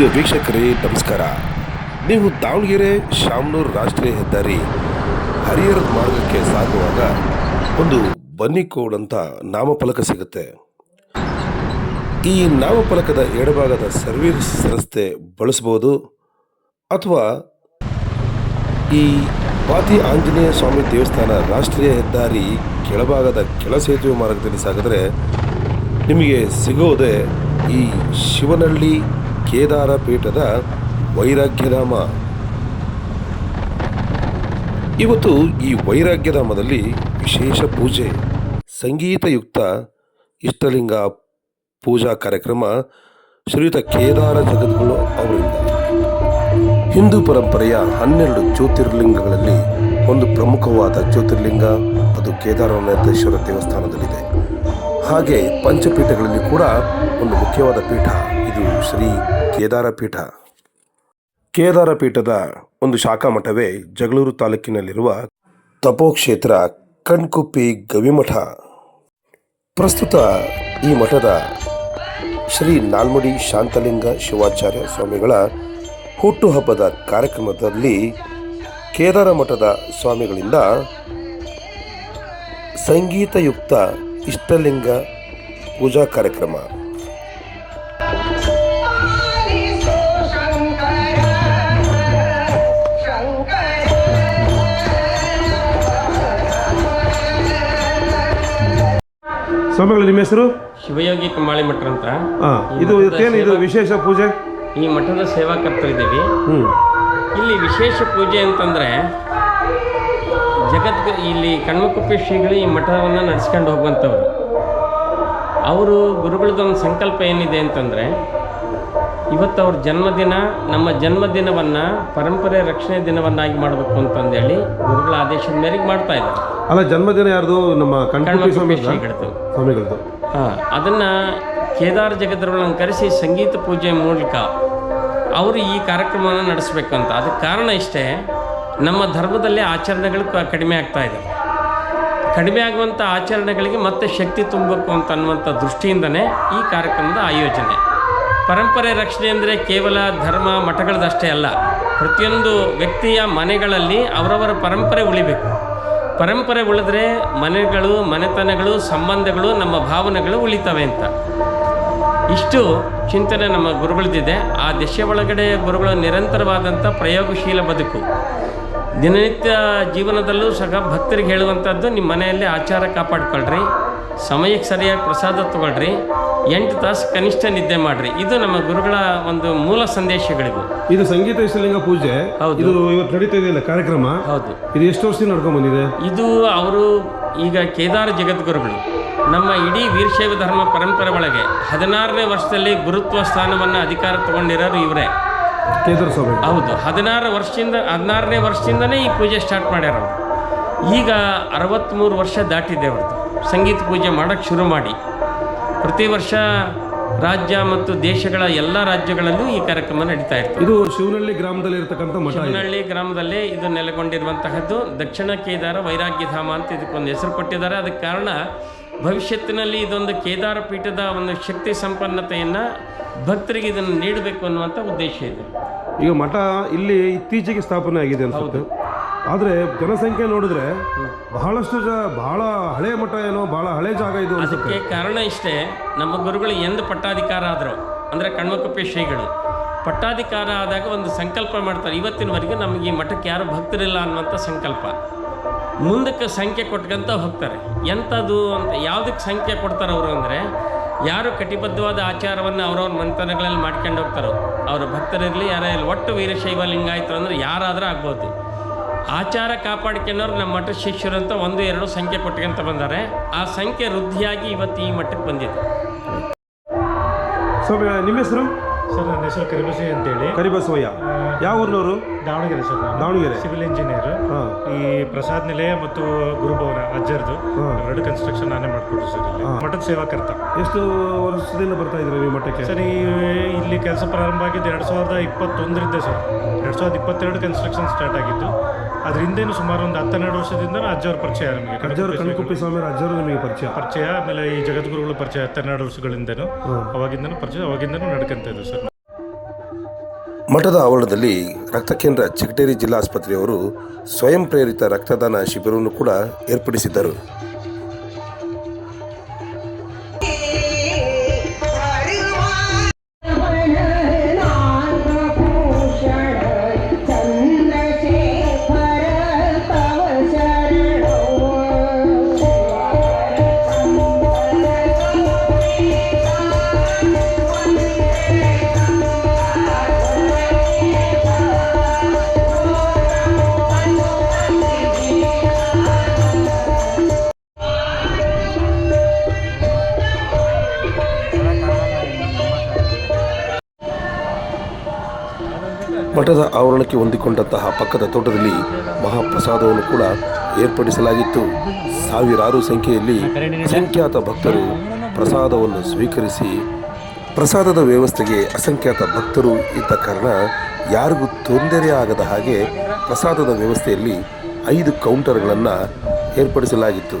ಪ್ರಿಯ ವೀಕ್ಷಕರೇ, ನಮಸ್ಕಾರ. ನೀವು ದಾವಣಗೆರೆ ಶಾಮನೂರು ರಾಷ್ಟ್ರೀಯ ಹೆದ್ದಾರಿ ಹರಿಹರದ ಮಾರ್ಗಕ್ಕೆ ಸಾಗುವಾಗ ಒಂದು ಬನ್ನಿಕೋಡ್ ಅಂತ ನಾಮಫಲಕ ಸಿಗುತ್ತೆ. ಈ ನಾಮಫಲಕದ ಎಡಭಾಗದ ಸರ್ವಿಸ್ ರಸ್ತೆ ಬಳಸ್ಬೋದು ಅಥವಾ ಈ ಪಾತಿ ಆಂಜನೇಯ ಸ್ವಾಮಿ ದೇವಸ್ಥಾನ ರಾಷ್ಟ್ರೀಯ ಹೆದ್ದಾರಿ ಕೆಳಭಾಗದ ಕೆಳ ಸೇತುವೆ ಮಾರ್ಗದಲ್ಲಿ ಸಾಗಿದ್ರೆ ನಿಮಗೆ ಸಿಗೋದೇ ಈ ಶಿವನಹಳ್ಳಿ ಕೇದಾರ ಪೀಠದ ವೈರಾಗ್ಯಧಾಮ. ಇವತ್ತು ಈ ವೈರಾಗ್ಯಧಾಮದಲ್ಲಿ ವಿಶೇಷ ಪೂಜೆ. ಸಂಗೀತಯುಕ್ತ ಇಷ್ಟಲಿಂಗ ಪೂಜಾ ಕಾರ್ಯಕ್ರಮ ಶ್ರೀಯುತ ಕೇದಾರ ಜಗದ್ಗುರು ಅವರಿಂದ. ಹಿಂದೂ ಪರಂಪರೆಯ ಹನ್ನೆರಡು ಜ್ಯೋತಿರ್ಲಿಂಗಗಳಲ್ಲಿ ಒಂದು ಪ್ರಮುಖವಾದ ಜ್ಯೋತಿರ್ಲಿಂಗ ಅದು ಕೇದಾರನಾಥೇಶ್ವರ ದೇವಸ್ಥಾನದಲ್ಲಿದೆ. ಹಾಗೆ ಪಂಚಪೀಠಗಳಲ್ಲಿ ಕೂಡ ಒಂದು ಮುಖ್ಯವಾದ ಪೀಠ, ಇದು ಶ್ರೀ ಕೇದಾರ ಪೀಠ ಕೇದಾರ ಪೀಠದ ಒಂದು ಶಾಖಾ ಮಠವೇ ಜಗಳೂರು ತಾಲೂಕಿನಲ್ಲಿರುವ ತಪೋಕ್ಷೇತ್ರ ಕಣ್ಕುಪ್ಪಿ ಗವಿಮಠ. ಪ್ರಸ್ತುತ ಈ ಮಠದ ಶ್ರೀ ನಾಲ್ಮಡಿ ಶಾಂತಲಿಂಗ ಶಿವಾಚಾರ್ಯ ಸ್ವಾಮಿಗಳ ಹುಟ್ಟುಹಬ್ಬದ ಕಾರ್ಯಕ್ರಮದಲ್ಲಿ ಕೇದಾರ ಮಠದ ಸ್ವಾಮಿಗಳಿಂದ ಸಂಗೀತಯುಕ್ತ ಇಷ್ಟಲಿಂಗ ಪೂಜಾ ಕಾರ್ಯಕ್ರಮ ಸ್ವಾಮಿಗಳು ನಿಮ್ಮ ಹೆಸರು? ಶಿವಯೋಗಿ ಕಂಬಾಳಿ ಮಠ ಅಂತ. ಹಾಂ ಇದು ಏನು ಇದು ವಿಶೇಷ ಪೂಜೆ? ಈ ಮಠದ ಸೇವಾಕರ್ತರಿದ್ದೀವಿ ಹ್ಞೂ ಇಲ್ಲಿ ವಿಶೇಷ ಪೂಜೆ ಅಂತಂದರೆ ಜಗತ್ ಇಲ್ಲಿ ಕಣ್ಮಕುಪ್ಪಿ ಶ್ರೀಗಳು ಈ ಮಠವನ್ನು ನಡೆಸ್ಕೊಂಡು ಹೋಗುವಂಥವ್ರು. ಅವರು ಗುರುಗಳದೊಂದು ಸಂಕಲ್ಪ ಏನಿದೆ ಅಂತಂದರೆ ಇವತ್ತು ಅವ್ರ ಜನ್ಮದಿನ ನಮ್ಮ ಜನ್ಮದಿನವನ್ನು ಪರಂಪರೆ ರಕ್ಷಣೆ ದಿನವನ್ನಾಗಿ ಮಾಡಬೇಕು ಅಂತಂದೇಳಿ ಗುರುಗಳ ಆದೇಶದ ಮೇರೆಗೆ ಮಾಡ್ತಾ ಇದ್ದಾರೆ. ಅಲ್ಲ ಜನ್ಮದಿನ ಯಾರ್ದು? ನಮ್ಮ ಕಣ್ಮಕುಪ್ಪಿ ಸ್ವಾಮಿ ಸ್ವಾಮಿಗಳದ್ದು ಹಾಂ ಅದನ್ನು ಕೇದಾರ ಜಗದ್ರವಳನ್ನು ಕರೆಸಿ ಸಂಗೀತ ಪೂಜೆ ಮೂಲಕ ಅವರು ಈ ಕಾರ್ಯಕ್ರಮವನ್ನು ನಡೆಸಬೇಕು ಅಂತ ಅದಕ್ಕೆ ಕಾರಣ ಇಷ್ಟೇ ನಮ್ಮ ಧರ್ಮದಲ್ಲಿ ಆಚರಣೆಗಳು ಕಡಿಮೆ ಆಗ್ತಾ ಇದೆ. ಕಡಿಮೆ ಆಗುವಂಥ ಆಚರಣೆಗಳಿಗೆ ಮತ್ತೆ ಶಕ್ತಿ ತುಂಬಬೇಕು ಅಂತ ಅನ್ನುವಂಥ ದೃಷ್ಟಿಯಿಂದನೇ ಈ ಕಾರ್ಯಕ್ರಮದ ಆಯೋಜನೆ. ಪರಂಪರೆ ರಕ್ಷಣೆ ಅಂದರೆ ಕೇವಲ ಧರ್ಮ ಮಠಗಳದಷ್ಟೇ ಅಲ್ಲ ಪ್ರತಿಯೊಂದು ವ್ಯಕ್ತಿಯ ಮನೆಗಳಲ್ಲಿ ಅವರವರ ಪರಂಪರೆ ಉಳಿಬೇಕು. ಪರಂಪರೆ ಉಳಿದ್ರೆ ಮನೆಗಳು, ಮನೆತನಗಳು, ಸಂಬಂಧಗಳು, ನಮ್ಮ ಭಾವನೆಗಳು ಉಳಿತವೆ ಅಂತ. ಇಷ್ಟು ಚಿಂತನೆ ನಮ್ಮ ಗುರುಗಳಿದ್ದಿದೆ ಆ ದಿಶೆ ಒಳಗಡೆ ಗುರುಗಳು ನಿರಂತರವಾದಂಥ ಪ್ರಯೋಗಶೀಲ ಬದುಕು. ದಿನನಿತ್ಯ ಜೀವನದಲ್ಲೂ ಸಹ ಭಕ್ತರಿಗೆ ಹೇಳುವಂಥದ್ದು ನಿಮ್ಮ ಮನೆಯಲ್ಲಿ ಆಚಾರ ಕಾಪಾಡ್ಕೊಳ್ರಿ. ಸಮಯಕ್ಕೆ ಸರಿಯಾಗಿ ಪ್ರಸಾದ ತಗೊಳ್ರಿ. ಎಂಟು ತಾಸು ಕನಿಷ್ಠ ನಿದ್ದೆ ಮಾಡ್ರಿ. ಇದು ನಮ್ಮ ಗುರುಗಳ ಒಂದು ಮೂಲ ಸಂದೇಶಗಳಿವು. ಇದು ಸಂಗೀತ ವಿಶ್ವಲಿಂಗ ಪೂಜೆ. ಹೌದು. ಇದು ಇವತ್ತು ನಡೀತಾ ಇದೆಯಲ್ಲ ಕಾರ್ಯಕ್ರಮ. ಹೌದು. ಇದು ಎಷ್ಟು ವರ್ಷದಿಂದ ನಡ್ಕೊಂಡ್ ಬಂದಿದೆ? ಇದು ಅವರು ಈಗ ಕೇದಾರ ಜಗದ್ಗುರುಗಳು. ನಮ್ಮ ಇಡೀ ವೀರಶೈವ ಧರ್ಮ ಪರಂಪರೆ ಒಳಗೆ ಹದಿನಾರನೇ ವರ್ಷದಲ್ಲಿ ಗುರುತ್ವ ಸ್ಥಾನವನ್ನು ಅಧಿಕಾರ ತಗೊಂಡಿರೋರು ಇವರೇ. ಕೇದಾರ ಸ್ವಾಮಿ. ಹೌದು. ಹದಿನಾರು ವರ್ಷದಿಂದ ಹದಿನಾರನೇ ವರ್ಷದಿಂದನೇ ಈ ಪೂಜೆ ಸ್ಟಾರ್ಟ್ ಮಾಡ್ಯಾರ ಅವರು. ಈಗ ಅರವತ್ತ್ಮೂರು ವರ್ಷ ದಾಟಿದೆ ಅವ್ರದ್ದು. ಸಂಗೀತ ಪೂಜೆ ಮಾಡೋಕ್ಕೆ ಶುರು ಮಾಡಿ. ಪ್ರತಿ ವರ್ಷ ರಾಜ್ಯ ಮತ್ತು ದೇಶಗಳ ಎಲ್ಲ ರಾಜ್ಯಗಳಲ್ಲೂ ಈ ಕಾರ್ಯಕ್ರಮ ನಡೀತಾ ಇರ್ತದೆ. ಇದು ಶಿವನಹಳ್ಳಿ ಗ್ರಾಮದಲ್ಲಿ ಇರತಕ್ಕಂಥ. ಶಿವನಹಳ್ಳಿ ಗ್ರಾಮದಲ್ಲೇ ಇದು ನೆಲೆಗೊಂಡಿರುವಂತಹದ್ದು. ದಕ್ಷಿಣ ಕೇದಾರ ವೈರಾಗ್ಯಧಾಮ ಅಂತ ಇದಕ್ಕೊಂದು ಹೆಸರು ಕೊಟ್ಟಿದ್ದಾರೆ. ಅದಕ್ಕೆ ಕಾರಣ ಭವಿಷ್ಯತ್ತಿನಲ್ಲಿ ಇದೊಂದು ಕೇದಾರ ಪೀಠದ ಒಂದು ಶಕ್ತಿ ಸಂಪನ್ನತೆಯನ್ನು ಭಕ್ತರಿಗೆ ಇದನ್ನು ನೀಡಬೇಕು ಅನ್ನುವಂಥ ಉದ್ದೇಶ ಇದೆ. ಈಗ ಮಠ ಇಲ್ಲಿ ಇತ್ತೀಚೆಗೆ ಸ್ಥಾಪನೆ ಆಗಿದೆ ಅನ್ಸುತ್ತೆ. ಆದರೆ ಜನಸಂಖ್ಯೆ ನೋಡಿದ್ರೆ ಬಹಳಷ್ಟು ಜ ಬಹಳ ಹಳೆ ಮಠ ಏನೋ, ಬಹಳ ಹಳೆ ಜಾಗ ಇದು ಅದಕ್ಕೆ ಕಾರಣ ಇಷ್ಟೇ, ನಮ್ಮ ಗುರುಗಳು ಎಂದು ಪಟ್ಟಾಧಿಕಾರ ಆದರು, ಅಂದರೆ ಕಣ್ಮಕುಪ್ಪೆ ಶ್ರೀಗಳು. ಪಟ್ಟಾಧಿಕಾರ ಆದಾಗ ಒಂದು ಸಂಕಲ್ಪ ಮಾಡ್ತಾರೆ. ಇವತ್ತಿನವರೆಗೆ ನಮಗೆ ಈ ಮಠಕ್ಕೆ ಯಾರು ಭಕ್ತರಿಲ್ಲ ಅನ್ನುವಂಥ ಸಂಕಲ್ಪ. ಮುಂದಕ್ಕೆ ಸಂಖ್ಯೆ ಕೊಟ್ಕೊಂತ ಹೋಗ್ತಾರೆ. ಎಂಥದ್ದು ಅಂತ ಯಾವುದಕ್ಕೆ ಸಂಖ್ಯೆ ಕೊಡ್ತಾರೆ ಅವರು ಅಂದರೆ, ಯಾರು ಕಟಿಬದ್ಧವಾದ ಆಚಾರವನ್ನು ಅವ್ರವ್ರ ಮಂಥನಗಳಲ್ಲಿ ಮಾಡ್ಕೊಂಡು ಹೋಗ್ತಾರೋ, ಅವರು ಭಕ್ತರಿರಲಿ, ಯಾರೇ ಒಟ್ಟು ವೀರಶೈವ ಲಿಂಗಾಯಿತು ಅಂದರೆ ಯಾರಾದರೂ ಆಗ್ಬೋದು. ಆಚಾರ ಕಾಪಾಡ್ಕೊಂಡವ್ರು ನಮ್ಮ ಮಠ ಶಿಷ್ಯರು ಅಂತ ಒಂದು ಎರಡು ಸಂಖ್ಯೆ ಕೊಟ್ಕೊಂತ ಬಂದಾರೆ. ಆ ಸಂಖ್ಯೆ ವೃದ್ಧಿಯಾಗಿ ಇವತ್ತು ಈ ಮಟ್ಟಕ್ಕೆ ಬಂದಿದೆ. ಸ್ವಾಮಿ ನಿಮ್ಮ ಹೆಸರು? ಸರ್ ನನ್ನ ಹೆಸರು ಅಂತ ಅಂತೇಳಿ. ಕರಿಬಸವಯ್ಯ. ಯಾವ ಊರಿನವರು? ದಾವಣಗೆರೆ ಸರ್ ನಾನು. ದಾವಣಗೆರೆ? ಸಿವಿಲ್ ಇಂಜಿನಿಯರ್ ಹಾಂ. ಈ ಪ್ರಸಾದ್ ನಿಲಯ ಮತ್ತು ಗುರುಭವನ ಅಜ್ಜರ್ದು. ಹಾ. ಎರಡು ಕನ್ಸ್ಟ್ರಕ್ಷನ್ ನಾನೇ ಮಾಡಿಕೊಟ್ರು ಸರ್ ಇಲ್ಲಿ. ಹಾ. ಮಠದ ಸೇವಾಕರ್ತ. ಎಷ್ಟು ವರ್ಷದಿಂದ ಬರ್ತಾ ಇದ್ದೀರಾ ನೀವು ಮಠಕ್ಕೆ? ಸರ್ ಈ ಇಲ್ಲಿ ಕೆಲಸ ಪ್ರಾರಂಭ ಆಗಿದ್ದು ಎರಡು ಸಾವಿರದ ಇಪ್ಪತ್ತೊಂದರಿಂದ ಸರ್. ಎರಡು ಸಾವಿರದ ಇಪ್ಪತ್ತೆರಡು ಕನ್ಸ್ಟ್ರಕ್ಷನ್ ಸ್ಟಾರ್ಟ್ ಆಗಿದ್ದು. ಅದರಿಂದೇನು ಸುಮಾರು ಒಂದು ಹತ್ತೆರಡು ವರ್ಷದಿಂದ ಅಜ್ಜವ್ರ ಪರಿಚಯ ನಮಗೆ. ಅಜ್ಜವರು ಕಣ್ಕುಪ್ಪಿ ಸ್ವಾಮಿ ಅಜ್ಜರು ನಿಮಗೆ ಪರಿಚಯ? ಪರಿಚಯ ಆಮೇಲೆ ಈ ಜಗದ್ಗುರುಗಳ ಪರಿಚಯ ಹತ್ತೆರಡು ವರ್ಷಗಳಿಂದನೂ ಅವಾಗಿಂದನೂ ಪರಿಚಯ ಅವಾಗಿಂದನೂ ನಡ್ಕೊಂತ ಇದ್ದು ಸರ್. ಮಠದ ಆವರಣದಲ್ಲಿ ರಕ್ತ ಕೇಂದ್ರ ಚಿಗಟೇರಿ ಜಿಲ್ಲಾಸ್ಪತ್ರೆಯವರು ಸ್ವಯಂ ಪ್ರೇರಿತ ರಕ್ತದಾನ ಶಿಬಿರವನ್ನು ಕೂಡ ಏರ್ಪಡಿಸಿದ್ದರು. ಮಠದ ಆವರಣಕ್ಕೆ ಹೊಂದಿಕೊಂಡಂತಹ ಪಕ್ಕದ ತೋಟದಲ್ಲಿ ಮಹಾಪ್ರಸಾದವನ್ನು ಕೂಡ ಏರ್ಪಡಿಸಲಾಗಿತ್ತು. ಸಾವಿರಾರು ಸಂಖ್ಯೆಯಲ್ಲಿ ಅಸಂಖ್ಯಾತ ಭಕ್ತರು ಪ್ರಸಾದವನ್ನು ಸ್ವೀಕರಿಸಿ, ಪ್ರಸಾದದ ವ್ಯವಸ್ಥೆಗೆ ಅಸಂಖ್ಯಾತ ಭಕ್ತರು ಇದ್ದ ಕಾರಣ ಯಾರಿಗೂ ತೊಂದರೆ ಆಗದ ಹಾಗೆ ಪ್ರಸಾದದ ವ್ಯವಸ್ಥೆಯಲ್ಲಿ ಐದು ಕೌಂಟರ್ಗಳನ್ನು ಏರ್ಪಡಿಸಲಾಗಿತ್ತು.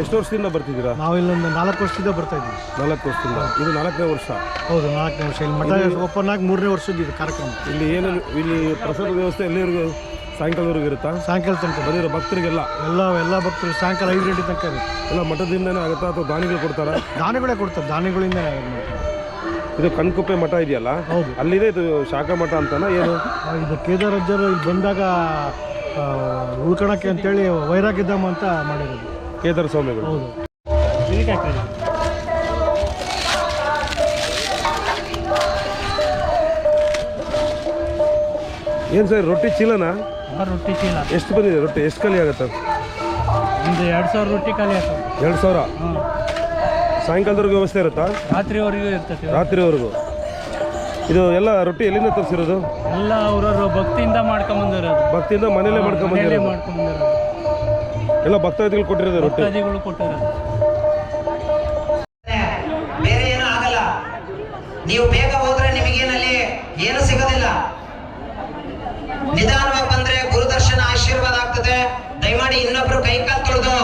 ಎಷ್ಟು ವರ್ಷದಿಂದ ಬರ್ತಿದ್ದೀರಾ? ನಾವು ಇಲ್ಲೊಂದು ನಾಲ್ಕು ವರ್ಷದಿಂದ ಬರ್ತಾ ಇದ್ದೀವಿ. ನಾಲ್ಕು ವರ್ಷದಿಂದ. ಇದು ನಾಲ್ಕನೇ ವರ್ಷ? ಹೌದು ನಾಲ್ಕನೇ ವರ್ಷ. ಇಲ್ಲಿ ಮಠ ಓಪನ್ ಆಗಿ ಮೂರನೇ ವರ್ಷದ ಇದು ಕಾರ್ಯಕ್ರಮ. ಇಲ್ಲಿ ಏನು ಇಲ್ಲಿ ಪ್ರಸಾದ ವ್ಯವಸ್ಥೆ ಎಲ್ಲಿವರೆಗೂ ಸಾಯಂಕಾಲದವರೆಗೂ ಇರುತ್ತಾ? ಸಾಯಂಕಾಲ ತನಕ. ಬಂದಿರೋ ಭಕ್ತರಿಗೆಲ್ಲ? ಎಲ್ಲ ಎಲ್ಲ ಭಕ್ತರು ಸಾಯಂಕಾಲ ಐದು ಗಂಟೆ ತನಕ ಇರುತ್ತೆ. ಎಲ್ಲ ಮಠದಿಂದನೇ ಆಗುತ್ತಾ ಅಥವಾ ದಾನಿಗಳು ಕೊಡ್ತಾರಾ? ದಾನಿಗಳೇ ಕೊಡ್ತಾರೆ. ದಾನಿಗಳಿಂದ ಇದು ಕಣ್ಕುಪ್ಪೆ ಮಠ ಇದೆಯಲ್ಲ? ಹೌದು. ಅಲ್ಲಿದೆ ಇದು ಶಾಖಾ ಮಠ ಅಂತನಾ ಏನು? ಇದು ಕೇದಾರಜ್ಜರು ಇಲ್ಲಿ ಬಂದಾಗ ಉಳ್ಕೊಳಕ್ಕೆ ಅಂತೇಳಿ ವೈರಾಗ್ಯಧಾಮ ಅಂತ ಮಾಡಿರೋದು. ಕೇದಾರ ಸ್ವಾಮಿಗಳು ಏನು ಸರ್ ರೊಟ್ಟಿ ಚೀಲನಾ? ರೊಟ್ಟಿ ಚೀಲ. ಎಷ್ಟು ಬಂದಿದೆ ರೊಟ್ಟಿ? ಎಷ್ಟು ಖಾಲಿ ಆಗುತ್ತೆ? ಒಂದು ಎರಡು ಸಾವಿರ ರೊಟ್ಟಿ ಖಾಲಿ ಆಗುತ್ತೆ ಎರಡು ಸಾವಿರ? ಸಾಯಂಕಾಲದವರೆಗೂ ವ್ಯವಸ್ಥೆ ಇರುತ್ತಾ? ರಾತ್ರಿವರೆಗೂ ಇರ್ತದೆ. ರಾತ್ರಿವರೆಗೂ. ಇದು ಎಲ್ಲ ರೊಟ್ಟಿ ಎಲ್ಲಿಂದ ತರಿಸಿರೋದು? ಎಲ್ಲ ಅವರವರು ಭಕ್ತಿಯಿಂದ ಮಾಡ್ಕೊಂಬಂದಿರೋದು. ಭಕ್ತಿಯಿಂದ ಮನೇಲೆ ಮಾಡ್ಕೊಂಡ್ಬಂದಿರೋದು ಮಾಡ್ಕೊಂಬಂದಿರೋದು. ಎಲ್ಲ ಭಕ್ತಾದಿಗಳು ಕೊಟ್ಟಿರೋದು ರೊಟ್ಟಿ. ಬೇರೆ ಏನೂ ಆಗಲ್ಲ. ನೀವು ಬೇಗ ಹೋದ್ರೆ ನಿಮಗೇನಲ್ಲಿ ಏನು ಸಿಗೋದಿಲ್ಲ. ನಿಧಾನವಾಗಿ ಬಂದ್ರೆ ಗುರುದರ್ಶನ ಆಶೀರ್ವಾದ ಆಗ್ತದೆ. ದಯಮಾಡಿ ಇನ್ನೊಬ್ರು ಕೈ ಕಾಲ್ ತೊಳೆದು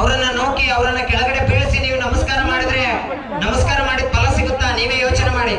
ಅವರನ್ನ ನೋಕಿ ಅವರನ್ನ ಕೆಳಗಡೆ ಬೀಳಿಸಿ ನೀವು ನಮಸ್ಕಾರ ಮಾಡಿದ್ರೆ ನಮಸ್ಕಾರ ಮಾಡಿ ಫಲ ಸಿಗುತ್ತಾ ನೀವೇ ಯೋಚನೆ ಮಾಡಿ.